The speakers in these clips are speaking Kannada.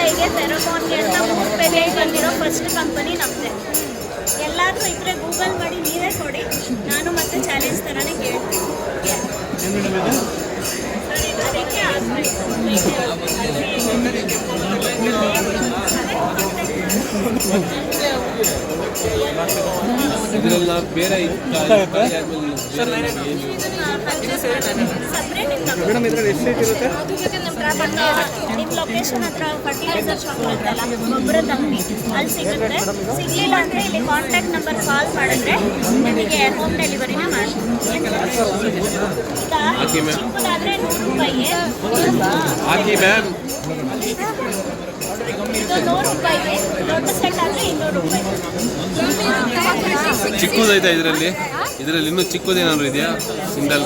ಫ್ಲೈಗೆ ಫೆರೋಮಾನ್ಗೆ ಅಂತ ಮೂರು ಬಂದಿರೋ ಫಸ್ಟ್ ಕಂಪನಿ ನಮ್ಮದೇ ಎಲ್ಲಾದರೂ ಇದ್ರೆ ಗೂಗಲ್ ಮಾಡಿ ನೀವೇ ಕೊಡಿ. ನಾನು ಮತ್ತೆ ಚಾಲೆಂಜ್ ಥರನೇ ಕೇಳ್ತೀನಿ. ಅದಕ್ಕೆ ಇದರೆಲ್ಲ ಬೇರೆ ಮೇಡಮ್ ಇದ್ರಲ್ಲಿ ಎಷ್ಟು ಇರುತ್ತೆ? ನಿಮ್ಮ ಲೊಕೇಶನ್ ಹತ್ರ ಫರ್ಟಿಲೈಸರ್ ಶಾಪ್ ಇರುತ್ತಲ್ಲ ಗೊಬ್ಬರದ ಅಂಗಡಿ. ಅಲ್ಲಿ ಸಿಗುತ್ತೆ. ಸಿಗಲಿಲ್ಲ ಅಂದರೆ ಇಲ್ಲಿ ಕಾಂಟ್ಯಾಕ್ಟ್ ನಂಬರ್ ಕಾಲ್ ಮಾಡಿದ್ರೆ ನಿಮಗೆ ಹೋಮ್ ಡೆಲಿವರಿನ. ಚಿಕ್ಕದಾದ್ರೆ ನೂರು ರೂಪಾಯಿ ಮ್ಯಾಮ್. ಇದು ನೂರು ರೂಪಾಯಿಗೆ. ದೊಡ್ಡ ಸೆಟ್ ಆದರೆ ಇನ್ನೂರು ರೂಪಾಯಿ. ಚಿಕ್ಕದೈತಾ ಇದರಲ್ಲಿ? ಇದರಲ್ಲಿ ಇನ್ನೂ ಚಿಕ್ಕದೇನಾದ್ರು ಇದೆಯಾ? ಸಿಂಗಲ್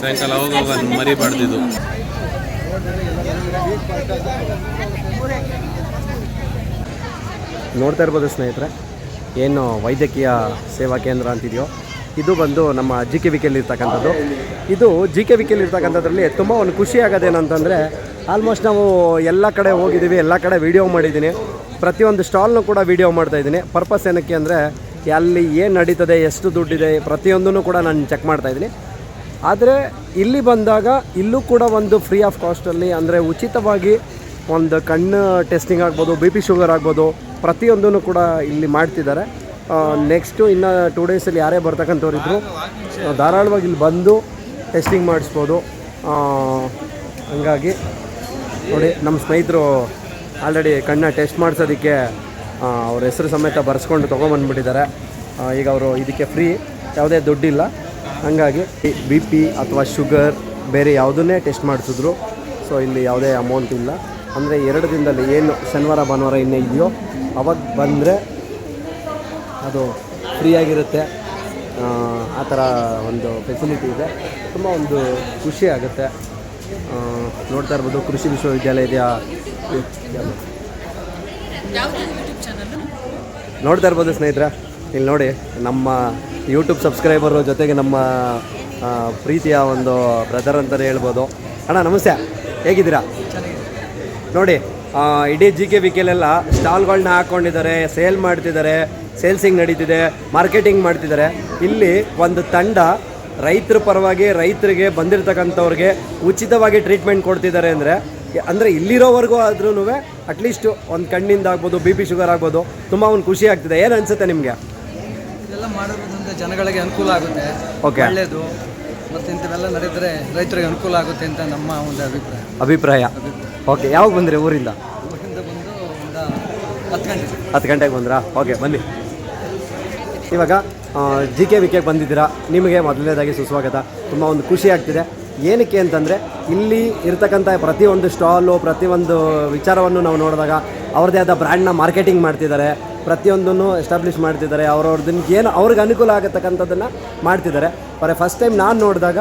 ಸಾಯಂಕಾಲ ಹೋಗುವಾಗ ಮರಿಬಾರ್ದಿದ್ದು ನೋಡ್ತಾ ಇರ್ಬೋದು ಸ್ನೇಹಿತರೆ, ಏನು ವೈದ್ಯಕೀಯ ಸೇವಾ ಕೇಂದ್ರ ಅಂತಿದೆಯೋ, ಇದು ಬಂದು ನಮ್ಮ ಜಿ ಕೆ ವಿಕೆಯಲ್ಲಿ ಇರ್ತಕ್ಕಂಥದ್ದು. ಇದು ಜಿ ಕೆ ವಿಕೆಯಲ್ಲಿ ಇರ್ತಕ್ಕಂಥದ್ರಲ್ಲಿ ತುಂಬ ಒಂದು ಖುಷಿ ಆಗೋದೇನಂತಂದರೆ ಆಲ್ಮೋಸ್ಟ್ ನಾವು ಎಲ್ಲ ಕಡೆ ಹೋಗಿದ್ದೀವಿ, ಎಲ್ಲ ಕಡೆ ವೀಡಿಯೋ ಮಾಡಿದ್ದೀನಿ. ಪ್ರತಿಯೊಂದು ಸ್ಟಾಲ್ನು ಕೂಡ ವೀಡಿಯೋ ಮಾಡ್ತಾ ಇದ್ದೀನಿ. ಪರ್ಪಸ್ ಏನಕ್ಕೆ ಅಂದರೆ, ಅಲ್ಲಿ ಏನು ನಡೀತದೆ, ಎಷ್ಟು ದುಡ್ಡಿದೆ ಪ್ರತಿಯೊಂದನ್ನು ಕೂಡ ನಾನು ಚೆಕ್ ಮಾಡ್ತಾ ಇದ್ದೀನಿ. ಆದರೆ, ಇಲ್ಲಿ ಬಂದಾಗ ಇಲ್ಲೂ ಕೂಡ ಒಂದು ಫ್ರೀ ಆಫ್ ಕಾಸ್ಟಲ್ಲಿ ಅಂದರೆ ಉಚಿತವಾಗಿ ಒಂದು ಕಣ್ಣು ಟೆಸ್ಟಿಂಗ್ ಆಗ್ಬೋದು ಬಿ ಪಿ ಶುಗರ್ ಆಗ್ಬೋದು, ಪ್ರತಿಯೊಂದನ್ನು ಕೂಡ ಇಲ್ಲಿ ಮಾಡ್ತಿದ್ದಾರೆ. ನೆಕ್ಸ್ಟು ಇನ್ನು ಟೂ ಡೇಸಲ್ಲಿ ಯಾರೇ ಬರ್ತಕ್ಕಂಥವ್ರಿದ್ರು ಧಾರಾಳವಾಗಿ ಇಲ್ಲಿ ಬಂದು ಟೆಸ್ಟಿಂಗ್ ಮಾಡಿಸ್ಬೋದು. ಹಂಗಾಗಿ ನೋಡಿ ನಮ್ಮ ಸ್ನೇಹಿತರು ಆಲ್ರೆಡಿ ಕಣ್ಣ ಟೆಸ್ಟ್ ಮಾಡಿಸೋದಕ್ಕೆ ಅವ್ರ ಹೆಸರು ಸಮೇತ ಬರೆಸ್ಕೊಂಡು ತೊಗೊಂಬಂದ್ಬಿಟ್ಟಿದ್ದಾರೆ. ಈಗ ಅವರು ಇದಕ್ಕೆ ಫ್ರೀ ಯಾವುದೇ ದುಡ್ಡಿಲ್ಲ. ಹಾಗಾಗಿ ಬಿ ಪಿ ಅಥವಾ ಶುಗರ್ ಬೇರೆ ಯಾವುದನ್ನೇ ಟೆಸ್ಟ್ ಮಾಡಿಸಿದ್ರು ಸೊ ಇಲ್ಲಿ ಯಾವುದೇ ಅಮೌಂಟ್ ಇಲ್ಲ. ಅಂದರೆ ಎರಡು ದಿನದಲ್ಲಿ ಏನು ಶನಿವಾರ ಭಾನುವಾರ ಇನ್ನೇ ಇದೆಯೋ ಅವಾಗ ಬಂದರೆ ಅದು ಫ್ರೀಯಾಗಿರುತ್ತೆ ಆ, ಥರ ಒಂದು ಫೆಸಿಲಿಟಿ ಇದೆ. ತುಂಬ ಒಂದು ಖುಷಿ ಆಗುತ್ತೆ. ನೋಡ್ತಾ ಇರ್ಬೋದು ಕೃಷಿ ವಿಶ್ವವಿದ್ಯಾಲಯದ ನೋಡ್ತಾ ಇರ್ಬೋದು ಸ್ನೇಹಿತರ. ಇಲ್ಲಿ ನೋಡಿ ನಮ್ಮ ಯೂಟ್ಯೂಬ್ ಸಬ್ಸ್ಕ್ರೈಬರು ಜೊತೆಗೆ ನಮ್ಮ ಪ್ರೀತಿಯ ಒಂದು ಬ್ರದರ್ ಅಂತಲೇ ಹೇಳ್ಬೋದು. ಅಣ್ಣ ನಮಸ್ತೆ. ಹೇಗಿದ್ದೀರಾ? ನೋಡಿ ಆ, ಇಡೀ ಜಿ ಕೆ ವಿಕೆಲೆಲ್ಲ ಸ್ಟಾಲ್ಗಳನ್ನ ಹಾಕ್ಕೊಂಡಿದ್ದಾರೆ ಸೇಲ್ ಮಾಡ್ತಿದ್ದಾರೆ ಸೇಲ್ಸಿಂಗ್ ನಡೀತಿದೆ ಮಾರ್ಕೆಟಿಂಗ್ ಮಾಡ್ತಿದ್ದಾರೆ. ಇಲ್ಲಿ ಒಂದು ತಂಡ ರೈತರ ಪರವಾಗಿ ರೈತರಿಗೆ ಬಂದಿರತಕ್ಕಂಥವ್ರಿಗೆ ಉಚಿತವಾಗಿ ಟ್ರೀಟ್ಮೆಂಟ್ ಕೊಡ್ತಿದ್ದಾರೆ ಅಂದರೆ ಅಂದರೆ ಇಲ್ಲಿರೋವರೆಗೂ ಆದ್ರೂ ಅಟ್ಲೀಸ್ಟ್ ಒಂದು ಕಣ್ಣಿಂದ ಆಗ್ಬೋದು ಬಿ ಪಿ ಶುಗರ್ ಆಗ್ಬೋದು ತುಂಬ ಒಂದು ಖುಷಿ ಆಗ್ತಿದೆ. ಏನು ಅನಿಸುತ್ತೆ ನಿಮಗೆ? ಇದೆಲ್ಲ ಮಾಡೋದ್ರಿಂದ ಜನಗಳಿಗೆ ಅನುಕೂಲ ಆಗುತ್ತೆ. ಓಕೆ ಒಳ್ಳೆಯದು ಮತ್ತು ಇಂಥವೆಲ್ಲ ನಡೆದರೆ ರೈತರಿಗೆ ಅನುಕೂಲ ಆಗುತ್ತೆ ಅಂತ ನಮ್ಮ ಒಂದು ಅಭಿಪ್ರಾಯ. ಅಭಿಪ್ರಾಯ. ಓಕೆ ಯಾವಾಗ ಬಂದ್ರಿ ಊರಿಂದ? ಊರಿಂದ ಬಂದು ಒಂದು ಹತ್ತು ಗಂಟೆ. ಹತ್ತು ಗಂಟೆಗೆ ಬಂದ್ರಾ? ಓಕೆ ಬನ್ನಿ. ಇವಾಗ ಜಿ ಕೆ ವಿಕೆಗೆ ಬಂದಿದ್ದೀರಾ. ನಿಮಗೆ ಮೊದಲನೇದಾಗಿ ಸುಸ್ವಾಗತ. ತುಂಬ ಒಂದು ಖುಷಿ ಆಗ್ತಿದೆ. ಏನಕ್ಕೆ ಅಂತಂದರೆ ಇಲ್ಲಿ ಇರ್ತಕ್ಕಂಥ ಪ್ರತಿಯೊಂದು ಸ್ಟಾಲು, ಪ್ರತಿಯೊಂದು ವಿಚಾರವನ್ನು ನಾವು ನೋಡಿದಾಗ ಅವ್ರದ್ದೇ ಆದ ಬ್ರ್ಯಾಂಡ್ನ ಮಾರ್ಕೆಟಿಂಗ್ ಮಾಡ್ತಿದ್ದಾರೆ, ಪ್ರತಿಯೊಂದನ್ನು ಎಸ್ಟಾಬ್ಲಿಷ್ ಮಾಡ್ತಿದ್ದಾರೆ ಅವ್ರವ್ರದನ್ನ ಏನು ಅವ್ರಿಗೆ ಅನುಕೂಲ ಆಗತಕ್ಕಂಥದ್ದನ್ನು ಮಾಡ್ತಿದ್ದಾರೆ. ಬರೀ ಫಸ್ಟ್ ಟೈಮ್ ನಾನು ನೋಡಿದಾಗ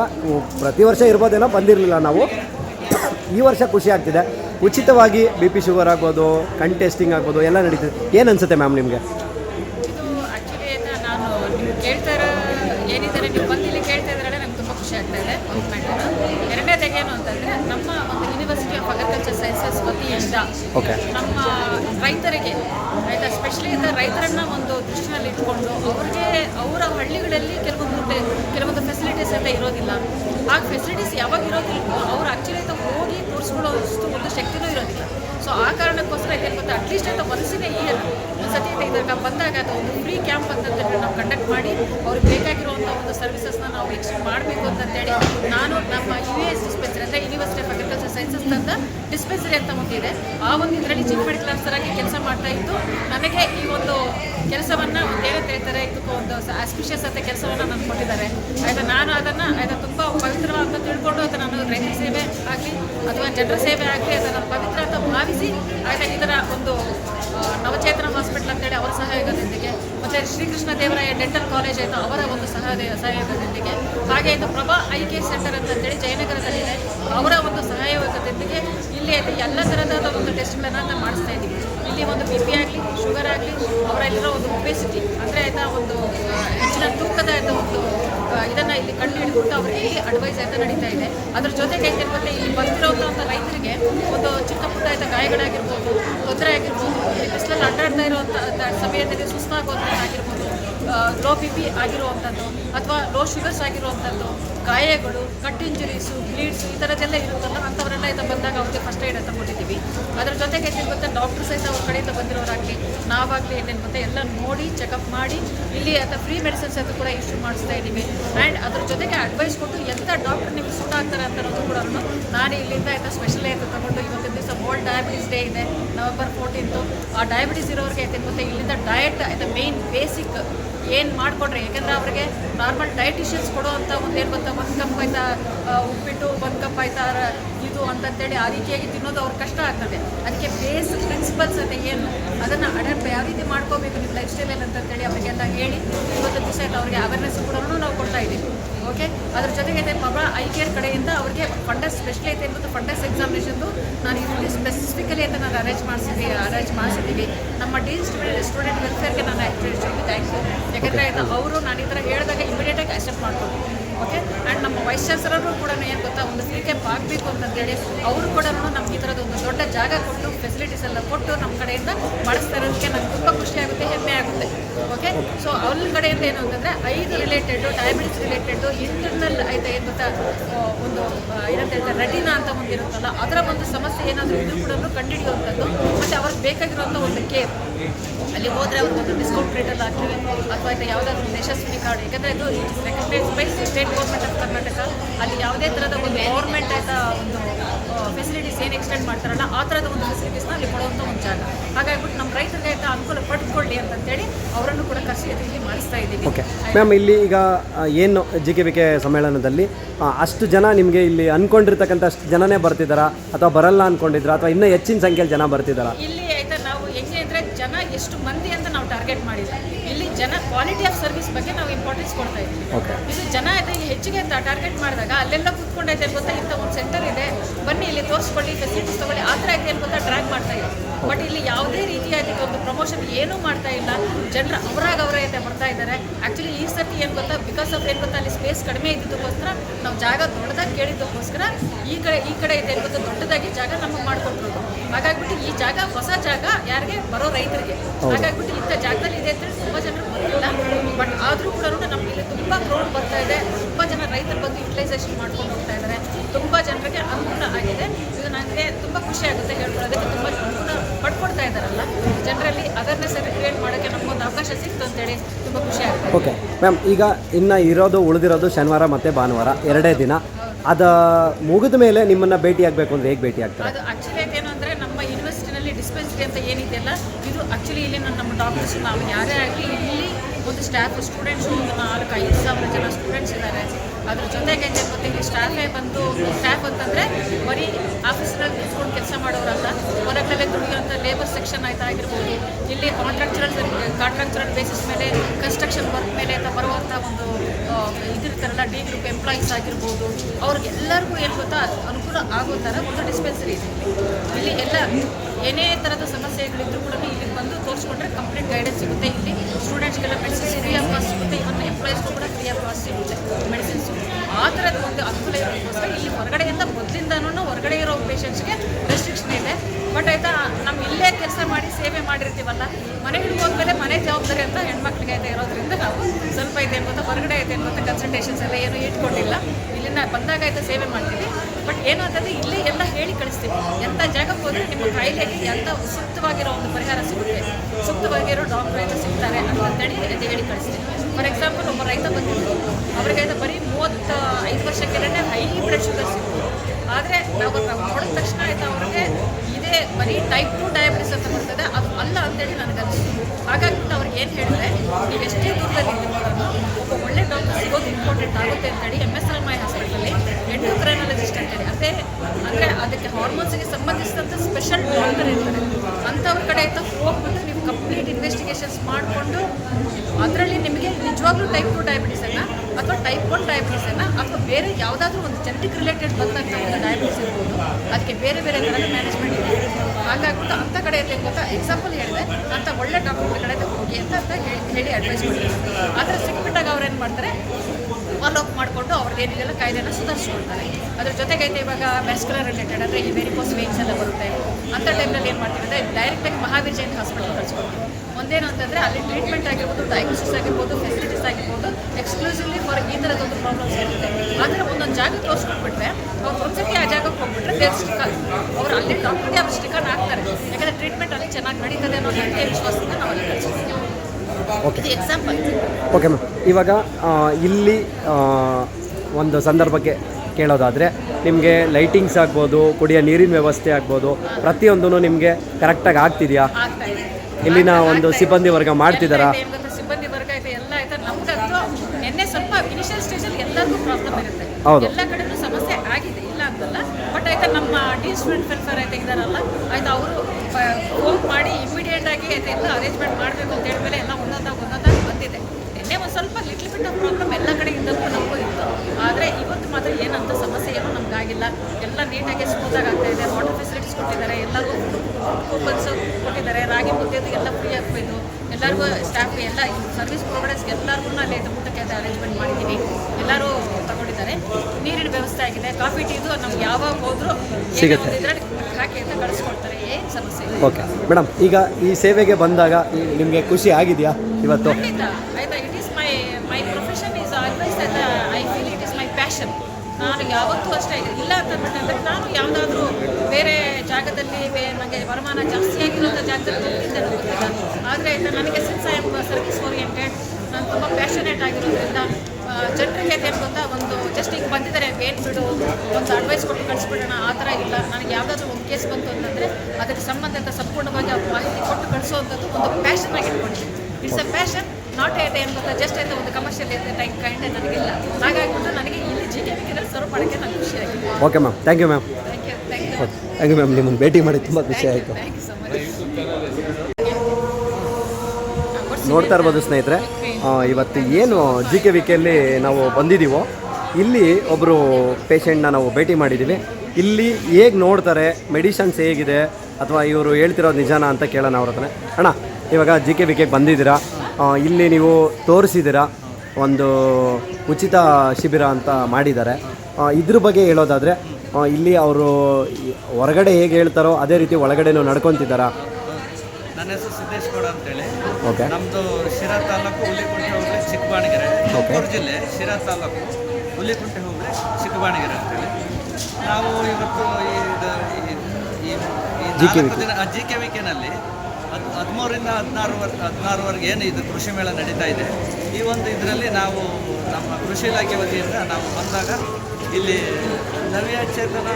ಪ್ರತಿ ವರ್ಷ ಇರ್ಬೋದೇನೋ ಬಂದಿರಲಿಲ್ಲ ನಾವು. ಈ ವರ್ಷ ಖುಷಿ ಆಗ್ತಿದೆ. ಉಚಿತವಾಗಿ ಬಿ ಪಿ ಶುಗರ್ ಆಗ್ಬೋದು ಕಣ್ ಟೆಸ್ಟಿಂಗ್ ಆಗ್ಬೋದು, ಎಲ್ಲ ನಡೀತಿದೆ. ಏನು ಅನಿಸುತ್ತೆ ಮ್ಯಾಮ್ ನಿಮಗೆ ಇದು ಆ್ಯಕ್ಚುಲಿ ನಾನು ನೀವು ಕೇಳ್ತಾ ಇರೋ ಏನಿದ್ದಾರೆ ನೀವು ಬಂದು ಇಲ್ಲಿ ಕೇಳ್ತಾ ಇದ್ದಾರೆ ನಂಗೆ ತುಂಬ ಖುಷಿ ಆಗ್ತಾ ಇದೆ ಒಂದು ಮ್ಯಾಟರ್ ಎರಡನೇದಾಗಿ ಏನು ಅಂತಂದರೆ ನಮ್ಮ ಒಂದು ಯೂನಿವರ್ಸಿಟಿ ಆಫ್ ಅಗ್ರಿಕಲ್ಚರ್ ಸೈನ್ಸಸ್ ವತಿಯಿಂದ ಓಕೆ ನಮ್ಮ ರೈತರಿಗೆ ಆಯ್ತಾ ಸ್ಪೆಷಲಿ ಇಂದ ರೈತರನ್ನ ಒಂದು ದೃಷ್ಟಿನಲ್ಲಿ ಇಟ್ಕೊಂಡು ಅವ್ರಿಗೆ ಅವರ ಹಳ್ಳಿಗಳಲ್ಲಿ ಕೆಲವೊಂದು ಕೆಲವೊಂದು ಫೆಸಿಲಿಟೀಸ್ ಅಂತ ಇರೋದಿಲ್ಲ. ಆ ಫೆಸಿಲಿಟೀಸ್ ಯಾವಾಗ ಇರೋದಿಲ್ಲ ಅವ್ರು ಆ್ಯಕ್ಚುಲಿ ಹೋಗಿ ತೋರಿಸ್ಕೊಳ್ಳೋಷ್ಟು ಒಂದು ಶಕ್ತಿನೂ ಇರೋದಿಲ್ಲ. ಸೊ ಆ ಕಾರಣಕ್ಕೋಸ್ಕರ ಏನು ಗೊತ್ತಾ? ಅಟ್ಲೀಸ್ಟ್ ಅಂತ ಮನಸ್ಸಿನ ಈ ಒಂದು ಸತಿ ತೆಗೆದಾಗ ಬಂದಾಗ ಅದು ಒಂದು ಫ್ರೀ ಕ್ಯಾಂಪ್ ಅಂತಂದ್ರೆ ನಾವು ಕಂಡಕ್ಟ್ ಮಾಡಿ ಅವ್ರಿಗೆ ಬೇಕಾಗಿರುವಂಥ ಒಂದು ಸರ್ವಿಸಸ್ನ ನಾವು ಎಕ್ಸ್ಟೆಂಡ್ ಮಾಡಬೇಕು ಅಂತಂತೇಳಿ ನಾನು ನಮ್ಮ ಯು ಎಸ್ ಡಿಸ್ಪೆನ್ಸರಿ ಅಂದರೆ ಯೂನಿವರ್ಸಿಟಿ ಆಫ್ ಅಗ್ರಿಕಲ್ಚರ್ ಸೈನ್ಸಸ್ ಅಂತ ಡಿಸ್ಪೆನ್ಸರಿ ಅಂತ ಒಂದಿದೆ ಆ ಒಂದು ಇದರಲ್ಲಿ ಚೀಫ್ ಮೆಡಿಕಲ್ ಆಗಿ ಕೆಲಸ ಮಾಡ್ತಾ ಇತ್ತು ನನಗೆ ಈ ಒಂದು ಕೆಲಸವನ್ನು ಏನಂತ ಹೇಳ್ತಾರೆ ಇದಕ್ಕೂ ಒಂದು ಆಸ್ಪಿಷಿಯಸ್ ಅಂತ ಕೆಲಸವನ್ನು ನಾನು ಕೊಟ್ಟಿದ್ದಾರೆ. ಆಯಿತಾ? ನಾನು ಅದನ್ನು ಆಯಿತಾ ತುಂಬ ಪವಿತ್ರ ಅಂತ ತಿಳ್ಕೊಂಡು ಅದು ನಾನು ರೈತ ಸೇವೆ ಆಗಲಿ, ಅಥವಾ ಜನರ ಸೇವೆ ಆಗಲಿ ಅದನ್ನು ಪವಿತ್ರ ಅಂತ ಭಾವಿಸಿ ಆಯ್ತಾ ಇದರ ಒಂದು ನವಚೇತನ ಹಾಸ್ಪಿಟಲ್ ಅಂತೇಳಿ ಅವರ ಸಹಯೋಗದೊಂದಿಗೆ ಮತ್ತು ಶ್ರೀಕೃಷ್ಣ ದೇವರಾಯ ಡೆಂಟಲ್ ಕಾಲೇಜ್ ಆಯಿತು ಅವರ ಒಂದು ಸಹ ಸಹಯೋಗದೊಂದಿಗೆ ಹಾಗೆ ಇದು ಪ್ರಭಾ ಐ ಕೇರ್ ಸೆಂಟರ್ ಅಂತಂತೇಳಿ ಜಯನಗರದಲ್ಲಿದೆ. ಅವರ ಒಂದು ಸಹಯೋಗದೊಂದಿಗೆ ಇಲ್ಲಿ ಎಲ್ಲ ಥರದ ಒಂದು ಟೆಸ್ಟ್ಗಳನ್ನು ನಾವು ಮಾಡಿಸ್ತಾ ಇದ್ದೀವಿ ಇಲ್ಲಿ ಒಂದು ಬಿ ಪಿ ಆಗಲಿ ಶುಗರ್ ಆಗಲಿ ಅವರಲ್ಲಿರೋ ಒಂದು ಒಬೆಸಿಟಿ ಅಂದರೆ ಆಯಿತಾ ಒಂದು ಹೆಚ್ಚಿನ ತೂಕದ ಒಂದು ಇದನ್ನ ಇಲ್ಲಿ ಕಂಡು ಹಿಡಿದ್ಬಿಟ್ಟು ಅವರಿಗೆ ಇಲ್ಲಿ ಅಡ್ವೈಸ್ ಅಂತ ನಡೀತಾ ಇದೆ. ಅದ್ರ ಜೊತೆಗೆ ಮತ್ತೆ ಇಲ್ಲಿ ಬಂದಿರೋಂಥ ರೈತರಿಗೆ ಒಂದು ಚಿಕ್ಕ ಪುಟ್ಟ ಆಯ್ತಾ ಗಾಯಗಳಾಗಿರ್ಬೋದು, ತೊಂದರೆ ಆಗಿರ್ಬೋದು ಈ ಬಿಸಿಲಲ್ಲಿ ಅಡ್ಡಾಡ್ತಾ ಇರುವಂಥ ಸಮಯದಲ್ಲಿ ಸುಸ್ತಾಗುವಂಥದ್ದಾಗಿರ್ಬೋದು ಲೋ ಬಿ ಪಿ ಆಗಿರುವಂಥದ್ದು ಅಥವಾ ಲೋ ಶುಗರ್ಸ್ ಆಗಿರುವಂಥದ್ದು ಗಾಯಗಳು ಕಟ್ ಇಂಜುರೀಸು ಬ್ಲೀಡ್ಸು ಈ ಥರದ್ದೆಲ್ಲ ಇರುತ್ತಲ್ಲ, ಅಂಥವರೆಲ್ಲ ಇದು ಬಂದಾಗ ಅವ್ರಿಗೆ ಫಸ್ಟ್ ಏಡ್ ಅಂತ ಕೊಟ್ಟಿದ್ದೀವಿ. ಅದ್ರ ಜೊತೆಗೆ ಏನು ಗೊತ್ತಾ ಡಾಕ್ಟರ್ ಸಹಿತ ಅವ್ರ ಕಡೆಯಿಂದ ಬಂದಿರೋರಾಗಲಿ, ನಾವಾಗಲಿ ಏನೇನು ಗೊತ್ತಾ, ಎಲ್ಲ ನೋಡಿ ಚೆಕಪ್ ಮಾಡಿ, ಇಲ್ಲಿ ಅಥವಾ ಫ್ರೀ ಮೆಡಿಸಿನ್ಸ್ ಅಂತ ಕೂಡ ಇಶ್ಯೂ ಮಾಡಿಸ್ತಾ ಇದ್ದೀವಿ. ಆ್ಯಂಡ್ ಅದ್ರ ಜೊತೆಗೆ ಅಡ್ವೈಸ್ ಕೊಟ್ಟು ಎಂಥ ಡಾಕ್ಟರ್ ನಿಮಗೆ ಸೂಟ್ ಆಗ್ತಾರೆ ಅಂತ ಅನ್ನೋದು ಕೂಡ ನಾನು ಇಲ್ಲಿಂದ ಆಯಿತಾ ಸ್ಪೆಷಲ್ ಏನು ತಗೊಂಡು ಇವತ್ತಿನ ದಿವಸ ವರ್ಲ್ಡ್ ಡಯಾಬಿಟಿಸ್ ಡೇ ಇದೆ ನವೆಂಬರ್ ಫೋರ್ಟೀನ್ತು ಆ ಡಯಾಬಿಟಿಸ್ ಇರೋರಿಗೆ ಐತೆ ಗೊತ್ತಾ, ಇಲ್ಲಿಂದ ಡಯಟ್ ಆಯ್ತಾ ಮೇನ್ ಬೇಸಿಕ್ ಏನು ಮಾಡಿಕೊಟ್ರೆ ಯಾಕೆಂದರೆ ಅವ್ರಿಗೆ ನಾರ್ಮಲ್ ಡಯಟಿಷಿಯನ್ಸ್ ಕೊಡುವಂಥ ಒಂದು ಏನು ಗೊತ್ತಾ? ಒಂದು ಕಪ್ ಆಯ್ತಾ ಉಪ್ಪಿಟ್ಟು, ಒಂದು ಕಪ್ ಆಯ್ತಾ ಇದು ಅಂತಂತೇಳಿ ಆ ರೀತಿಯಾಗಿ ತಿನ್ನೋದು ಅವ್ರಿಗೆ ಕಷ್ಟ ಆಗ್ತದೆ. ಅದಕ್ಕೆ ಬೇಸ್ ಪ್ರಿನ್ಸಿಪಲ್ಸ್ ಅಂತ ಏನು? ಅದನ್ನು ಅಡಾಪ್ಟ್ ಯಾವ ರೀತಿ ಮಾಡ್ಕೋಬೇಕು ನಿಮ್ಮ ಲೈಫ್ ಅಂತ ಅಂತಂತೇಳಿ ಅವರಿಗೆಲ್ಲ ಹೇಳಿ ಇವತ್ತು ದಿವಸ ಎಲ್ಲ ಅವ್ರಿಗೆ ಅವೇರ್ನೆಸ್ ಕೂಡ ನಾವು ಕೊಡ್ತಾ ಇದ್ದೀವಿ. ಓಕೆ ಅದ್ರ ಜೊತೆಗೆ ಪಬ ಐ ಕೇರ್ ಕಡೆಯಿಂದ ಅವ್ರಿಗೆ ಫಂಡಸ್ ಸ್ಪೆಷಲ್ ಐತೆ ಅನ್ಬಿಟ್ಟು ಫಂಡಸ್ ಎಕ್ಸಾಮಿನೇಷನ್ದು ನಾನು ಇಲ್ಲಿ ಸ್ಪೆಸಿಫಿಕಲಿ ಅಂತ ನಾನು ಅರೇಂಜ್ ಮಾಡಿಸಿದ್ವಿ ಅರೇಂಜ್ ಮಾಡಿಸಿದ್ದೀವಿ. ನಮ್ಮ ಡಿ ಸ್ಟೂಡೆಂಟ್ ವೆಲ್ಫೇರ್ಗೆ ನಾನು ಆ್ಯಕ್ಚುಲಿ ಥ್ಯಾಂಕ್ ಯು ಯಾಕಂದರೆ ಅವರು ನಾನು ಈ ಥರ ಹೇಳಿದಾಗ ಇಮಿಡಿಯೇಟಾಗಿ ಅಕ್ಸೆಪ್ಟ್ ಮಾಡ್ಕೊಂಡು ಓಕೆ ಆ್ಯಂಡ್ ನಮ್ಮ ವೈಸ್ ಚಾನ್ಸಲರು ಕೂಡ ಏನು ಗೊತ್ತಾ ಒಂದು ಫ್ರೀ ಕ್ಯಾಂಪ್ ಆಗಬೇಕು ಅಂತಂತೇಳಿ ಅವರು ಕೂಡ ನಮ್ಗೆ ಈ ಥರದ ಒಂದು ದೊಡ್ಡ ಜಾಗ ಕೊಟ್ಟು ಎಲ್ಲ ಕೊಟ್ಟು ನಮ್ಮ ಕಡೆಯಿಂದ ಮಾಡಿಸ್ತಾ ಇರೋದಕ್ಕೆ ನಂಗೆ ತುಂಬ ಖುಷಿ ಆಗುತ್ತೆ, ಹೆಮ್ಮೆ ಆಗುತ್ತೆ. ಓಕೆ ಸೊ ಅವ್ರ ಕಡೆಯಿಂದ ಏನು ಅಂತಂದರೆ ಐದು ರಿಲೇಟೆಡು ಡಯಾಬಿಟಿಸ್ ರಿಲೇಟೆಡು ಇಂಟರ್ನಲ್ ಐತೆ ಏನು ಗೊತ್ತಾ ಒಂದು ಏನಂತ ಹೇಳ್ತಾರೆ ರೆಟಿನಾ ಅಂತ ಒಂದು ಇರುತ್ತಲ್ಲ, ಅದರ ಒಂದು ಸಮಸ್ಯೆ ಏನಾದರೂ ಇದು ಕೂಡ ಕಂಡುಹಿಡಿಯುವಂಥದ್ದು, ಮತ್ತು ಅವ್ರಿಗೆ ಬೇಕಾಗಿರುವಂಥ ಒಂದು ಕೇರ್ ಅಲ್ಲಿ ಹೋದರೆ ಒಂದು ಡಿಸ್ಕೌಂಟ್ ರೇಟಲ್ಲಿ ಆಗ್ತದೆ ಅಥವಾ ಇದು ಯಾವುದಾದ್ರೂ ಯಶಸ್ವಿ ಕಾರ್ಡ್, ಯಾಕಂದರೆ ಇದು ಸ್ಟೇಟ್ ಗೌರ್ಮೆಂಟ್ ಆಫ್ ಕರ್ನಾಟಕ ಅಲ್ಲಿ ಯಾವುದೇ ಥರದ ಒಂದು ಗೌರ್ಮೆಂಟ್ ಆಯ್ತಾ ಒಂದು ಫೆಸಿಲಿಟೀಸ್ ಏನು ಎಕ್ಸ್ಟೆಂಡ್ ಮಾಡ್ತಾರಲ್ಲ, ಆ ಥರದ ಒಂದು ಫೆಸಿಲಿಟೀಸ್ನ ಅಲ್ಲಿ ಕೊಡುವಂಥ ಒಂದು ಜಾಗ ಹಾಗಾಗ್ಬಿಟ್ಟು ನಮ್ಮ ರೈತರಿಗೆ ಆಯ್ತಾ ಅನುಕೂಲ ಪಡ್ಕೊಳ್ಳಿ ಅಂತಂತೇಳಿ ಅವರನ್ನು ಕೂಡ ಕರೆಸಿ ಇಲ್ಲಿ ಓಕೆ ಮ್ಯಾಮ್ ಇಲ್ಲಿ ಈಗ ಏನು ಜಿ ಕೆ ಬಿ ಕೆ ಸಮ್ಮೇಳನದಲ್ಲಿ ಅಷ್ಟು ಜನ ನಿಮಗೆ ಇಲ್ಲಿ ಅನ್ಕೊಂಡಿರ್ತಕ್ಕಂಥ ಅಷ್ಟು ಜನನೇ ಬರ್ತಿದ್ದಾರಾ ಅಥವಾ ಬರಲ್ಲ ಅನ್ಕೊಂಡಿದ್ರಾ? ಅಥವಾ ಇನ್ನೂ ಹೆಚ್ಚಿನ ಸಂಖ್ಯೆಯಲ್ಲಿ ಜನ ಬರ್ತಿದ್ದಾರಾ ಇಲ್ಲಿ ಆಯ್ತಾ ನಾವು ಹೆಂಗೆ ಅಂದರೆ ಜನ ಎಷ್ಟು ಮಂದಿ ಅಂತ ನಾವು ಟಾರ್ಗೆಟ್ ಮಾಡಿದ್ದೀವಿ ಇಲ್ಲಿ ಜನ ಕ್ವಾಲಿಟಿ ಆಫ್ ಸರ್ವಿಸ್ ಬಗ್ಗೆ ನಾವು ಇಂಪಾರ್ಟೆನ್ಸ್ ಕೊಡ್ತಾ ಇದ್ದೀವಿ ಓಕೆ ಇದು ಜನ ಹೆಚ್ಚಿಗೆ ಅಂತ ಟಾರ್ಗೆಟ್ ಮಾಡಿದಾಗ ಅಲ್ಲೆಲ್ಲ ಕೂತ್ಕೊಂಡೈತೆ ಗೊತ್ತಾ? ಇಂಥ ಒಂದು ಸೆಂಟರ್ ಇದೆ. ಬನ್ನಿ ಇಲ್ಲಿ ತೋರಿಸ್ಕೊಳ್ಳಿ ಫೆಸಿಲಿಟೀಸ್ ತಗೊಳ್ಳಿ. ಆ ಥರ ಐತೆ ಗೊತ್ತಾ? ಟ್ರ್ಯಾಕ್ ಮಾಡ್ತಾ ಇಲ್ಲ ಬಟ್ ಇಲ್ಲಿ ಯಾವುದೇ ರೀತಿಯಾಗಿ ಒಂದು ಪ್ರಮೋಷನ್ ಏನೂ ಮಾಡ್ತಾ ಇಲ್ಲ. ಜನರು ಅವರಾಗ ಅವರೇ ಐತೆ ಬರ್ತಾ ಇದ್ದಾರೆ. ಆ್ಯಕ್ಚುಲಿ ಈ ಸರ್ತಿ ಏನು ಗೊತ್ತಾ? ಬಿಕಾಸ್ ಆಫ್ ಏನು ಗೊತ್ತಾ? ಅಲ್ಲಿ ಸ್ಪೇಸ್ ಕಡಿಮೆ ಇದ್ದಿದ್ದಕ್ಕೋಸ್ಕರ ನಾವು ಜಾಗ ದೊಡ್ಡದಾಗಿ ಕೇಳಿದ್ದಕ್ಕೋಸ್ಕರ ಈ ಕಡೆ ಈ ಕಡೆ ಇದೆ ಅನ್ಕೊತಾ ದೊಡ್ಡದಾಗಿ ಜಾಗ ನಮಗೆ ಮಾಡಿಕೊಟ್ರು ಹಾಗಾಗ್ಬಿಟ್ಟು ಈ ಜಾಗ ಹೊಸ ಜಾಗ ಯಾರಿಗೆ? ಬರೋ ರೈತರಿಗೆ. ಹಾಗಾಗ್ಬಿಟ್ಟು ಇಂಥ ಜಾಗದಲ್ಲಿ ಇದೆ ಅಂತೇಳಿ ತುಂಬ ಜನರು ಗೊತ್ತಿಲ್ಲ ಬಟ್ ಆದರೂ ಕೂಡ ನಮಗೆ ಇಲ್ಲಿ ತುಂಬ ಕ್ರೌಡ್ ಬರ್ತಾ ಇದೆ. ತುಂಬ ಜನ ರೈತರ ಬಗ್ಗೆ ಯುಟಿಲೈಸೇಷನ್ ಮಾಡ್ಕೊಂಡು ಹೋಗ್ತಾ ಇದ್ದಾರೆ ತುಂಬ ಜನರಿಗೆ ಅನುಕೂಲ ಆಗಿದೆ. ಇದು ನನಗೆ ತುಂಬ ಖುಷಿ ಆಗುತ್ತೆ ಹೇಳ್ಕೊಳ್ಳೋದಕ್ಕೆ. ತುಂಬ ಅನುಕೂಲ ಪಡ್ಕೊಡ್ತಾ ಇದ್ದಾರಲ್ಲ ಜನರಲ್ಲಿ ಅವೇರ್ನೆಸ್ ಕ್ರಿಯೇಟ್ ಮಾಡೋಕ್ಕೆ ನಮಗೊಂದು ಅವಕಾಶ ಸಿಕ್ತು ಅಂತೇಳಿ ತುಂಬ ಖುಷಿ ಆಗುತ್ತೆ. ಓಕೆ ಮ್ಯಾಮ್ ಈಗ ಇನ್ನು ಇರೋದು ಉಳಿದಿರೋದು ಶನಿವಾರ ಮತ್ತು ಭಾನುವಾರ ಎರಡೇ ದಿನ. ಅದು ಮುಗಿದ ಮೇಲೆ ನಿಮ್ಮನ್ನು ಭೇಟಿ ಆಗಬೇಕು ಅಂದರೆ ಹೇಗೆ ಭೇಟಿ ಆಗ್ತಾರೆ? ಅದು ಆಕ್ಚುಲಿ ಏನು ಅಂದರೆ ನಮ್ಮ ಯೂನಿವರ್ಸಿಟಿನಲ್ಲಿ ಡಿಸ್ಪೆನ್ಸರಿ ಅಂತ ಏನಿದೆಯಲ್ಲ ಇದು ಆಕ್ಚುಲಿ ಇಲ್ಲಿ ನಮ್ಮ ಡಾಕ್ಟರ್ಸ್ ನಾವು ಯಾರೇ ಆಗಲಿ ಒಂದು ಸ್ಟಾಫ್ ಸ್ಟೂಡೆಂಟ್ಸು ಒಂದು ನಾಲ್ಕು, ಐದು ಸಾವಿರ ಜನ ಸ್ಟೂಡೆಂಟ್ಸ್ ಇದ್ದಾರೆ ಅದ್ರ ಜೊತೆಗೆ ಏನು ಗೊತ್ತಾ ಇಲ್ಲಿ ಸ್ಟಾಫೇ ಬಂದು ಸ್ಟಾಫ್ ಅಂತಂದರೆ ಬರೀ ಆಫೀಸ್ನಲ್ಲಿ ನಿಂತ್ಕೊಂಡು ಕೆಲಸ ಮಾಡೋರಲ್ಲ. ಹೊರಗಡೆ ದುಡಿಯುವಂಥ ಲೇಬರ್ ಸೆಕ್ಷನ್ ಆಯ್ತಾ ಆಗಿರ್ಬೋದು, ಇಲ್ಲಿ ಕಾಂಟ್ರಾಕ್ಚರಲ್ ಕಾಂಟ್ರಾಕ್ಚರಲ್ ಬೇಸಿಸ್ ಮೇಲೆ ಕನ್ಸ್ಟ್ರಕ್ಷನ್ ವರ್ಕ್ ಮೇಲೆ ಅಂತ ಬರುವಂಥ ಒಂದು ಇದಿರ್ತಾರಲ್ಲ ಡಿ ಗ್ರೂಪ್ ಎಂಪ್ಲಾಯೀಸ್ ಆಗಿರ್ಬೋದು, ಅವ್ರಿಗೆಲ್ಲರಿಗೂ ಏನು ಗೊತ್ತಾ, ಅನುಕೂಲ ಆಗೋ ಥರ ಒಂದು ಡಿಸ್ಪೆನ್ಸರಿ ಇದೆ. ಇಲ್ಲಿ ಎಲ್ಲ ಏನೇ ಥರದ ಸಮಸ್ಯೆಗಳಿದ್ರು ಕೂಡ ಇಲ್ಲಿ ಬಂದು ತೋರಿಸ್ಕೊಂಡ್ರೆ ಕಂಪ್ಲೀಟ್ ಗೈಡೆನ್ಸ್ ಸಿಗುತ್ತೆ. ಇಲ್ಲಿ ಸ್ಟೂಡೆಂಟ್ಸ್ಗೆಲ್ಲ ಮೆಡಿಸಿನ್ಸ್ ಫ್ರೀ ಆಫ್ ಕಾಸ್ಟ್ ಸಿಗುತ್ತೆ. ಇವನ್ನ ಎಂಪ್ಲಾಯೀಸ್ಗೂ ಕೂಡ ಫ್ರೀ ಆಫ್ ಕಾಸ್ಟ್ ಸಿಗುತ್ತೆ ಮೆಡಿಸಿನ್ಸ್ ಆ ಥರದ ಒಂದು ಅನುಕೂಲ ಇರೋದಕ್ಕೋಸ್ಕರ ಇಲ್ಲಿ ಹೊರಗಡೆಯಿಂದ ಮೊದಲಿಂದನೂ ಹೊರಗಡೆ ಇರೋ ಪೇಷಂಟ್ಸ್ಗೆ ರೆಸ್ಟ್ರಿಕ್ಷನ್ ಇದೆ. ಬಟ್ ಆಯಿತಾ ನಮ್ಮ ಇಲ್ಲೇ ಕೆಲಸ ಮಾಡಿ, ಸೇವೆ ಮಾಡಿರ್ತೀವಲ್ಲ, ಮನೆ ಹೋದ್ಮೇಲೆ ಮನೆ ಜವಾಬ್ದಾರಿ ಅಂತ ಹೆಣ್ಮಕ್ಳಿಗೆ ಇದೆ ಇರೋದ್ರಿಂದ ನಾವು ಸ್ವಲ್ಪ ಇದೆ ಅಂತ ಹೊರಗಡೆ ಇದೆ ಅಂತ ಕನ್ಸಲ್ಟೇಷನ್ಸ್ ಎಲ್ಲ ಏನು ಇಟ್ಕೊಂಡಿಲ್ಲ. ಇಲ್ಲಿಂದ ಬಂದಾಗ ಆಯಿತಾ ಸೇವೆ ಮಾಡ್ತೀವಿ. ಬಟ್ ಏನು ಅಂತಂದರೆ ಇಲ್ಲೇ ಎಲ್ಲ ಹೇಳಿ ಕಳಿಸ್ತೀವಿ ಎಂಥ ಜಾಗಕ್ಕೆ ಹೋದ್ರೆ ನಿಮ್ಮ ಕಾಯಿಲೆಗೆ ಎಂಥ ಸೂಕ್ತವಾಗಿರೋ ಒಂದು ಪರಿಹಾರ ಸಿಗುತ್ತೆ. ಸೂಕ್ತವಾಗಿರೋ ಡಾಕ್ಟರ್ ಏನು ಸಿಗ್ತಾರೆ ಅಂತಂತೇಳಿ ಅದು ಹೇಳಿ ಕಳಿಸ್ತೀವಿ ಫಾರ್ ಎಕ್ಸಾಂಪಲ್ ಒಬ್ಬ ರೈತ ಬಂದಿದ್ರು. ಅವ್ರಿಗೆ ಬರೀ ಮೂವತ್ತ ಐದು ವರ್ಷಕ್ಕೆ ಹೈ ಬ್ಲಡ್ ಶುಗರ್ ಸಿಕ್ತು. ಆದರೆ ನಾವು ನೋಡಿದ ತಕ್ಷಣ ಆಯ್ತು ಅವ್ರಿಗೆ ಇದೇ ಬರೀ ಟೈಪ್ ಟು ಡಯಾಬಿಟಿಸ್ ಅಂತ ಬರ್ತದೆ. ಅದು ಅಲ್ಲ ಅಂತೇಳಿ ನನಗೆ ಅನಿಸ್ತು ಹಾಗಾಗಿ ಅವ್ರಿಗೆ ಏನು ಹೇಳಿದ್ರೆ, ನೀವು ಎಷ್ಟೇ ದೂರದಲ್ಲಿ ಎಂಡೋಕ್ರೈನಾಲಜಿಸ್ಟ್ ಅಂದ್ರೆ ಅದೇ ಅಂದರೆ ಅದಕ್ಕೆ ಹಾರ್ಮೋನ್ಸ್ಗೆ ಸಂಬಂಧಿಸಿದಂಥ ಸ್ಪೆಷಲ್ ಡಾಕ್ಟರ್ ಇರ್ತಾರೆ. ಅಂಥವ್ರ ಕಡೆ ಅಂತ ಹೋಗ್ಬಿಟ್ಟು ನೀವು ಕಂಪ್ಲೀಟ್ ಇನ್ವೆಸ್ಟಿಗೇಷನ್ಸ್ ಮಾಡಿಕೊಂಡು ಅದರಲ್ಲಿ ನಿಮಗೆ ನಿಜವಾಗ್ಲೂ ಟೈಪ್ ಟು ಡಯಾಬಿಟಿಸನ್ನು ಅಥವಾ ಟೈಪ್ ಒನ್ ಡಯಾಬಿಟಿಸನ್ನು ಅಥವಾ ಬೇರೆ ಯಾವುದಾದ್ರೂ ಒಂದು ಜೆನೆಟಿಕ್ ರಿಲೇಟೆಡ್ ಬಂದಂಥ ಒಂದು ಡಯಾಬಿಟಿಸ್ ಇರ್ಬೋದು. ಅದಕ್ಕೆ ಬೇರೆ ಬೇರೆ ಥರದ ಮ್ಯಾನೇಜ್ಮೆಂಟ್ ಇದೆ. ಹಾಗಾಗ್ಬಿಟ್ಟು ಅಂಥ ಕಡೆ ಇದೆ ಅಂತ ಎಕ್ಸಾಂಪಲ್ ಹೇಳಿದೆ. ಅಂತ ಒಳ್ಳೆ ಡಾಕ್ಟರ್ ಕಡೆ ಹೋಗಿ ಅಂತ ಅಂತ ಹೇಳಿ ಹೇಳಿ ಅಡ್ವೈಸ್ ಮಾಡ್ತಾರೆ ಆದರೆ ಸಿಕ್ಬಿಟ್ಟಾಗ ಅವ್ರು ಏನು ಮಾಡ್ತಾರೆ? ಅಪ್ ಮಾಡಿಕೊಂಡು ಅವ್ರಿಗೆ ಏನಿದೆಲ್ಲ ಕಾಯಿಲೆನ ಸುಧಾರಿಸ್ಕೊಳ್ತಾರೆ. ಅದ್ರ ಜೊತೆಗೆ ಐತೆ ಇವಾಗ ವೆಸ್ಕುಲರ್ ರಿಲೇಟೆಡ್ ಅಂದರೆ ಈ ವೆರಿಕೋಸ್ ವೇನ್ಸ್ ಎಲ್ಲ ಬರುತ್ತೆ. ಅಂಥ ಟೈಮ್ನಲ್ಲಿ ಏನು ಮಾಡ್ತೀವಿ ಅಂದರೆ ಡೈರೆಕ್ಟಾಗಿ ಮಹಾವೀರ್ ಜೈನ್ ಹಾಸ್ಪಿಟಲ್ ಕಳಿಸ್ಕೊಡ್ತೀವಿ ಒಂದೇನು ಅಂತಂದರೆ ಅಲ್ಲಿ ಟ್ರೀಟ್ಮೆಂಟ್ ಆಗಿರ್ಬೋದು ಡಯಾಗ್ನೋಸಿಸ್ ಆಗಿರ್ಬೋದು ಫೆಸಿಲಿಟೀಸ್ ಆಗಿರ್ಬೋದು ಎಕ್ಸ್ಕ್ಲೂಸಿವ್ಲಿ ಫಾರ್ ಈ ಥರದೊಂದು ಪ್ರಾಬ್ಲಮ್ಸ್ ಇರುತ್ತೆ. ಆದರೆ ಒಂದೊಂದು ಜಾಗ ತೋರಿಸ್ಕೊಂಡ್ಬಿಟ್ರೆ ಅವ್ರು ಒಂದ್ಸತಿ ಆ ಜಾಗಕ್ಕೆ ಹೋಗ್ಬಿಟ್ರೆ ಸ್ಟಿಕ್ ಸ್ಟಿಕರ್ ಅವ್ರು ಅಲ್ಲಿ ಡಾಕ್ಟರ್ಗೆ ಅವ್ರು ಸ್ಟಿಕರ್ ಹಾಕ್ತಾರೆ. ಯಾಕಂದರೆ ಟ್ರೀಟ್ಮೆಂಟ್ ಅಲ್ಲಿ ಚೆನ್ನಾಗಿ ನಡೀತದೆ ಅನ್ನೋ ನಂಬಿಕೆ, ವಿಶ್ವಾಸದಿಂದ ನಾವು ಅಲ್ಲಿ ಕಳಿಸ್ತೀವಿ ಓಕೆ ಎಕ್ಸಾಂಪಲ್ ಓಕೆ ಮ್ಯಾಮ್ ಇವಾಗ ಇಲ್ಲಿ ಒಂದು ಸಂದರ್ಭಕ್ಕೆ ಕೇಳೋದಾದರೆ ನಿಮಗೆ ಲೈಟಿಂಗ್ಸ್ ಆಗ್ಬೋದು ಕುಡಿಯೋ ನೀರಿನ ವ್ಯವಸ್ಥೆ ಆಗ್ಬೋದು ಪ್ರತಿಯೊಂದೂ ನಿಮಗೆ ಕರೆಕ್ಟಾಗಿ ಆಗ್ತಿದೆಯಾ? ಆಗ್ತಾ ಇಲ್ಲಿನ ಒಂದು ಸಿಬ್ಬಂದಿ ವರ್ಗ ಮಾಡ್ತಿದ್ದಾರಾ ಸಿಬ್ಬಂದಿ ವರ್ಗ ಎಲ್ಲ ಆಯ್ತಾ ನಮ್ಗಂತೂ ನಿನ್ನೆ ಸ್ವಲ್ಪ ಇನಿಷಿಯಲ್ ಸ್ಟೇಜಲ್ಲಿ ಎಲ್ಲರಿಗೂ ಪ್ರಾಬ್ಲಮ್ ಇರುತ್ತೆ. ಹೌದು. ಎಲ್ಲ ಕಡೆನೂ ಸಮಸ್ಯೆ ಆಗಿದೆ ಇಲ್ಲ ಅಂತಲ್ಲ ಬಟ್ ಆಯ್ತಾ ನಮ್ಮ ಸ್ಟೂಡೆಂಟ್ ಅಂತ ಇದ್ದಾರಲ್ಲ ಇದಾರಲ್ಲ ಅವರು ಫೋನ್ ಮಾಡಿ ಇಮಿಡಿಯೇಟ್ ಆಗಿ ಅದೆಲ್ಲ ಅರೇಂಜ್ಮೆಂಟ್ ಮಾಡಬೇಕು ಅಂತ ಹೇಳಿದ್ಮೇಲೆ ಎಲ್ಲ ಒಂದೊಂದಾಗಿ ಒಂದೊಂದಾಗಿ ಬಂದಿದೆ. ನಿನ್ನೆ ಒಂದು ಸ್ವಲ್ಪ ಲಿಟ್ಲ್ ಬಿಟ್ ಪ್ರಾಬ್ಲಮ್ ಎಲ್ಲ ಕಡೆಯಿಂದಲೂ ನಮಗೂ ಇತ್ತು. ಆದರೆ ಇವತ್ತು ಮಾತ್ರ ಏನಂತ ಸಮಸ್ಯೆ ಏನೂ ನಮಗಾಗಿಲ್ಲ. ಎಲ್ಲ ನೀಟಾಗಿ ಸ್ಮೂತಾಗಿ ಆಗ್ತಾ ಇದೆ. ವಾಟರ್ ಫೆಸಿಲಿಟೀಸ್ ಕೊಟ್ಟಿದ್ದಾರೆ ಎಲ್ಲರಿಗೂ ಕೂಪನ್ಸ್ ಕೊಟ್ಟಿದ್ದಾರೆ, ರಾಗಿ ಮುದ್ದೆದು ಎಲ್ಲ ಫ್ರೀ ಆಗ್ಬೋದು ಎಲ್ಲರಿಗೂ ಸ್ಟಾಫ್ ಎಲ್ಲ ಸರ್ವಿಸ್ ಪ್ರೊವೈಡರ್ಸ್ಗೆ ಎಲ್ಲರಿಗೂ ಅಲ್ಲಿ ಊಟಕ್ಕೆ ಅದು ಅರೇಂಜ್ಮೆಂಟ್ ಮಾಡಿದ್ದೀನಿ. ಎಲ್ಲರೂ ತಗೊಂಡಿದ್ದಾರೆ. ನೀರಿನ ವ್ಯವಸ್ಥೆ ಆಗಿದೆ. ಕಾಫಿ ಟೀದು ನಮ್ಗೆ ಯಾವಾಗ ಹೋದರೂ ಸಿಗುತ್ತೆ. ಇದರಲ್ಲಿ ಹಾಕಿ ಅಂತ ಕಳಿಸ್ಕೊಡ್ತಾರೆ. ಏನು ಸಮಸ್ಯೆ ಇಲ್ಲ. ಓಕೆ ಮೇಡಮ್ ಈಗ ಈ ಸೇವೆಗೆ ಬಂದಾಗ ನಿಮಗೆ ಖುಷಿ ಆಗಿದೆಯಾ ಇವತ್ತು? ಖಂಡಿತ ಆಯ್ತಾ it is my my profession is always I feel it is my passion ನಾನು ಯಾವತ್ತೂ ಅಷ್ಟೇ ಇಲ್ಲ ಅಂತ ಬಿಟ್ಟಂದ್ರೆ ನಾನು ಯಾವುದಾದ್ರೂ ಬೇರೆ ಜಾಗದಲ್ಲಿ ಬೇ ನನಗೆ ವರಮಾನ ಜಾಸ್ತಿ ಆಗಿರೋಂಥ ಜಾಗದಲ್ಲಿ ಹೋಗ್ತಿದ್ದೆ ನನಗೆ ಗೊತ್ತಿಲ್ಲ ಆದರೆ ಆಯ್ತಾ ನನಗೆ since I am service oriented ನಾನು ತುಂಬ ಪ್ಯಾಷನೇಟ್ ಆಗಿರೋದ್ರಿಂದ ಆ, ಜನರಿಗೆ ಏನು ಗೊತ್ತಾ ಒಂದು ಜಸ್ಟ್ ಈಗ ಬಂದಿದ್ದಾರೆ ಏನು ಬಿಡು ಒಂದು ಅಡ್ವೈಸ್ ಕೊಟ್ಟು ಕಳಿಸ್ಬಿಡೋಣ ಆ ಥರ ಇಲ್ಲ. ನನಗೆ ಯಾವುದಾದ್ರೂ ಒಂದು ಕೇಸ್ ಬಂತು ಅಂತಂದರೆ ಅದಕ್ಕೆ ಸಂಬಂಧಿತ ಸಂಪೂರ್ಣವಾಗಿ ಅವ್ರು ಮಾಹಿತಿ ಕೊಟ್ಟು ಕಳಿಸೋವಂಥದ್ದು ಒಂದು ಪ್ಯಾಷನ್ ಆಗಿ ಇಟ್ಕೊಂಡಿದ್ದೀನಿ it's a passion not at ಏನು ಗೊತ್ತಾ ಜಸ್ಟ್ ಐತೆ ಒಂದು ಕಮರ್ಷಿಯಲ್ ಇದೆ ಟೈಮ್ ಕೈಂಡೇ ನನಗಿಲ್ಲ ಹಾಗಾಗಿಬಿಟ್ಟು ನನಗೆ ಇಲ್ಲಿ ಜಿ ಕೆ ಸರ್ವ್ ಮಾಡೋಕ್ಕೆ ನನಗೆ ಖುಷಿಯಾಗಿದೆ okay ma'am thank you ma'am thank you thank you thank you ma'am ನಿಮ್ಮನ್ನು ಭೇಟಿ ಮಾಡಿ ತುಂಬ ಖುಷಿ ಆಯಿತು. ಥ್ಯಾಂಕ್ ಯು ನೋಡ್ತಾ ಇರ್ಬೋದು ಸ್ನೇಹಿತರೆ. ಇವತ್ತು ಏನು ಜಿ ಕೆ ವಿ ಕೆಯಲ್ಲಿ ನಾವು ಬಂದಿದ್ದೀವೋ, ಇಲ್ಲಿ ಒಬ್ಬರು ಪೇಷಂಟ್ನ ನಾವು ಭೇಟಿ ಮಾಡಿದ್ದೀವಿ. ಇಲ್ಲಿ ಹೇಗೆ ನೋಡ್ತಾರೆ ಮೆಡಿಷನ್ಸ್ ಹೇಗಿದೆ, ಅಥವಾ ಇವರು ಹೇಳ್ತಿರೋದು ನಿಜಾನ ಅಂತ ಕೇಳೋಣ ಅವ್ರ ಹತ್ರ. ಅಣ್ಣ, ಇವಾಗ ಜಿ ಕೆ ವಿ ಕೆಗೆ ಬಂದಿದ್ದೀರಾ? ಇಲ್ಲಿ ನೀವು ತೋರಿಸಿದ್ದೀರಾ? ಒಂದು ಉಚಿತ ಶಿಬಿರ ಅಂತ ಮಾಡಿದ್ದಾರೆ. ಇದ್ರ ಬಗ್ಗೆ ಹೇಳೋದಾದರೆ ಇಲ್ಲಿ ಅವರು ಹೊರಗಡೆ ಹೇಗೆ ಹೇಳ್ತಾರೋ, ಅದೇ ರೀತಿ ಒಳಗಡೆನೂ ನಡ್ಕೊತಿದ್ದಾರಾ? ನನ್ನ ಹೆಸರು ಸಿದ್ದೇಶ್ ನಮ್ಮದು ಶಿರಾ ತಾಲೂಕು ಹುಲಿಕುಂಟೆ ಹೋಬಳಿ ಚಿಕ್ಕಬಾಣಗೆರೆ. ತುಮಕೂರು ಜಿಲ್ಲೆ ಶಿರಾ ತಾಲೂಕು ಹುಲಿಕುಂಟೆ ಹೋಬಳಿ ಚಿಕ್ಕಬಾಣಗೆರೆ ಅಂತೇಳಿ. ನಾವು ಇವತ್ತು ಈ. ನಾಲ್ಕು ದಿನ ಜಿ ಕೆ ವಿ ಕೆನಲ್ಲಿ ಹದ್ ಹದಿಮೂರರಿಂದ ಹದಿನಾರು ವರ್ ಹದಿನಾರುವರೆಗೆ ಏನು ಇದು ಕೃಷಿ ಮೇಳ ನಡೀತಾ ಇದೆ. ಈ ಒಂದು ಇದರಲ್ಲಿ ನಾವು ನಮ್ಮ ಕೃಷಿ ಇಲಾಖೆ ವತಿಯಿಂದ ನಾವು ಬಂದಾಗ ಇಲ್ಲಿ ನವ್ಯ ಚೇತನ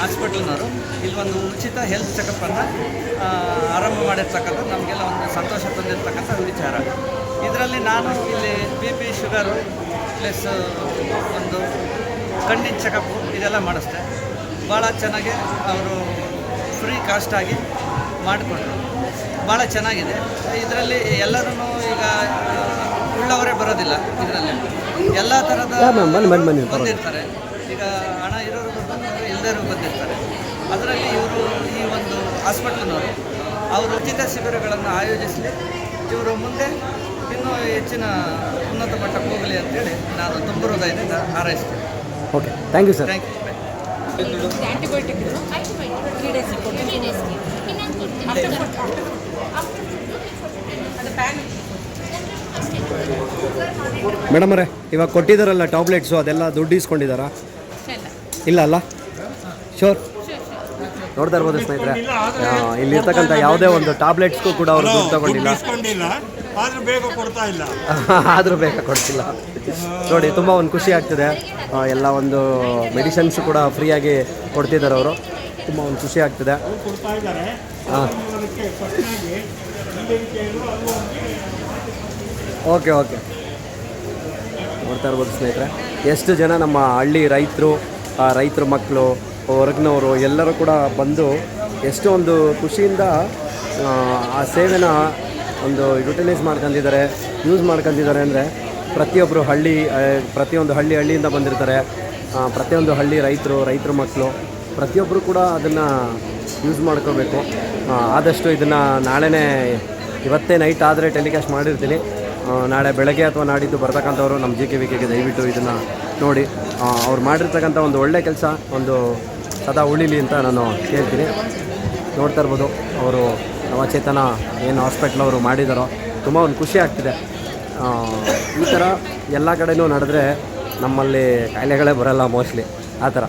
ಹಾಸ್ಪಿಟಲ್ನವರು ಇಲ್ಲಿ ಒಂದು ಉಚಿತ ಹೆಲ್ತ್ ಚೆಕಪ್ಪನ್ನು ಆರಂಭ ಮಾಡಿರ್ತಕ್ಕಂಥ ನಮಗೆಲ್ಲ ಒಂದು ಸಂತೋಷ ತಂದಿರ್ತಕ್ಕಂಥ ವಿಚಾರ. ಇದರಲ್ಲಿ ನಾನು ಇಲ್ಲಿ ಬಿ ಪಿ ಶುಗರು ಪ್ಲಸ್ ಒಂದು ಕಣ್ಣಿನ ಚೆಕಪ್ಪು ಇದೆಲ್ಲ ಮಾಡಿಸ್ದೆ. ಭಾಳ ಚೆನ್ನಾಗಿ ಅವರು ಫ್ರೀ ಕಾಸ್ಟಾಗಿ ಮಾಡಿಕೊಂಡ್ರು. ಭಾಳ ಚೆನ್ನಾಗಿದೆ. ಇದರಲ್ಲಿ ಎಲ್ಲರೂ ಈಗ ಉಳ್ಳವರೇ ಬರೋದಿಲ್ಲ ಇದರಲ್ಲಿ. ಎಲ್ಲ ಥರದ ಬಂದಿರ್ತಾರೆ ಈಗ ಹಣ ಇರೋರು ಬಂದಿರ್ತಾರೆ ಎಲ್ಲರೂ ಬಂದಿರ್ತಾರೆ. ಅದರಲ್ಲಿ ಇವರು ಈ ಒಂದು ಹಾಸ್ಪಿಟ್ಲ್ನವರು ಅವರು ಉಚಿತ ಶಿಬಿರಗಳನ್ನು ಆಯೋಜಿಸಲಿ ಇವರು ಮುಂದೆ ಇನ್ನೂ ಹೆಚ್ಚಿನ ಉನ್ನತ ಮಟ್ಟಕ್ಕೆ ಹೋಗಲಿ ಅಂತೇಳಿ ನಾನು ತುಂಬ ಹೃದಯದಿಂದ ಹಾರೈಸ್ತೀನಿ. Okay thank you sir thank you antibiotic three days ಅದು ಪ್ಯಾನ್ ಮೇಡಮ್ ಅವರೇ ಇವಾಗ ಕೊಟ್ಟಿದ್ದಾರಲ್ಲ ಟ್ಯಾಬ್ಲೆಟ್ಸು ಅದೆಲ್ಲ ದುಡ್ಡು ಇಸ್ಕೊಂಡಿದ್ದಾರಾ ಇಲ್ಲ ಅಲ್ಲ ಶೋರ್ ನೋಡ್ತಾ ಇರ್ಬೋದು ಸ್ನೇಹಿತರೆ. ಇಲ್ಲಿ ಇಲ್ಲಿರ್ತಕ್ಕಂಥ ಯಾವುದೇ ಒಂದು ಟ್ಯಾಬ್ಲೆಟ್ಸ್ಗೂ ಕೂಡ ಅವರು ದುಡ್ಡು ತಗೊಂಡಿಲ್ಲ. ಇಸ್ಕೊಂಡಿಲ್ಲ ಬೇಗ ಕೊಡ್ತಾ ಇಲ್ಲ. ಆದರೂ ಬೇಗ ಕೊಡ್ತಿಲ್ಲ. ನೋಡಿ ತುಂಬ ಒಂದು ಖುಷಿ ಆಗ್ತಿದೆ. ಎಲ್ಲ ಒಂದು ಮೆಡಿಸಿನ್ಸ್ ಕೂಡ ಫ್ರೀಯಾಗಿ ಕೊಡ್ತಿದ್ದಾರೆ ಅವರು. ತುಂಬ ಒಂದು ಖುಷಿ ಆಗ್ತಿದೆ. ಹಾಂ ಓಕೆ ಓಕೆ ನೋಡ್ತಾ ಇರ್ಬೋದು ಸ್ನೇಹಿತರೆ. ಎಷ್ಟು ಜನ ನಮ್ಮ ಹಳ್ಳಿ ರೈತರು ರೈತರ ಮಕ್ಕಳು ಹೊರಗಿನವರು ಎಲ್ಲರೂ ಕೂಡ ಬಂದು ಎಷ್ಟೋ ಒಂದು ಖುಷಿಯಿಂದ ಆ, ಆ ಸೇವೆನ ಒಂದು ಯುಟಿಲೈಸ್ ಮಾಡ್ಕೊಂಡಿದ್ದಾರೆ ಯೂಸ್ ಮಾಡ್ಕೊಂಡಿದ್ದಾರೆ ಅಂದರೆ ಪ್ರತಿಯೊಬ್ಬರು ಹಳ್ಳಿ ಪ್ರತಿಯೊಂದು ಹಳ್ಳಿ ಹಳ್ಳಿಯಿಂದ ಬಂದಿರ್ತಾರೆ. ಪ್ರತಿಯೊಂದು ಹಳ್ಳಿ ರೈತರು ರೈತರ ಮಕ್ಕಳು ಪ್ರತಿಯೊಬ್ಬರು ಕೂಡ ಅದನ್ನು ಯೂಸ್ ಮಾಡ್ಕೋಬೇಕು. ಆ, ಆದಷ್ಟು ಇದನ್ನು ನಾಳೆನೇ ಇವತ್ತೇ ನೈಟ್ ಆದರೆ ಟೆಲಿಕಾಸ್ಟ್ ಮಾಡಿರ್ತೀನಿ. ನಾಳೆ ಬೆಳಗ್ಗೆ ಅಥವಾ ನಾಡಿದ್ದು ಬರ್ತಕ್ಕಂಥವ್ರು ನಮ್ಮ ಜಿ ಕೆ ವಿ ಕೆಗೆ ದಯವಿಟ್ಟು ಇದನ್ನು ನೋಡಿ ಅವ್ರು ಮಾಡಿರ್ತಕ್ಕಂಥ ಒಂದು ಒಳ್ಳೆ ಕೆಲಸ, ಒಂದು ಸದಾ ಉಳಿಲಿ ಅಂತ ನಾನು ಕೇಳ್ತೀನಿ. ನೋಡ್ತಾ ಇರ್ಬೋದು, ಅವರು ನವಚೇತನ, ಏನು ಹಾಸ್ಪಿಟ್ಲ್ ಅವರು ಮಾಡಿದಾರೋ, ತುಂಬ ಒಂದು ಖುಷಿ ಆಗ್ತಿದೆ. ಈ ಥರ ಎಲ್ಲ ಕಡೆಯೂ ನಡೆದ್ರೆ ನಮ್ಮಲ್ಲಿ ಕಾಯಿಲೆಗಳೇ ಬರಲ್ಲ ಮೋಸ್ಟ್ಲಿ ಆ ಥರ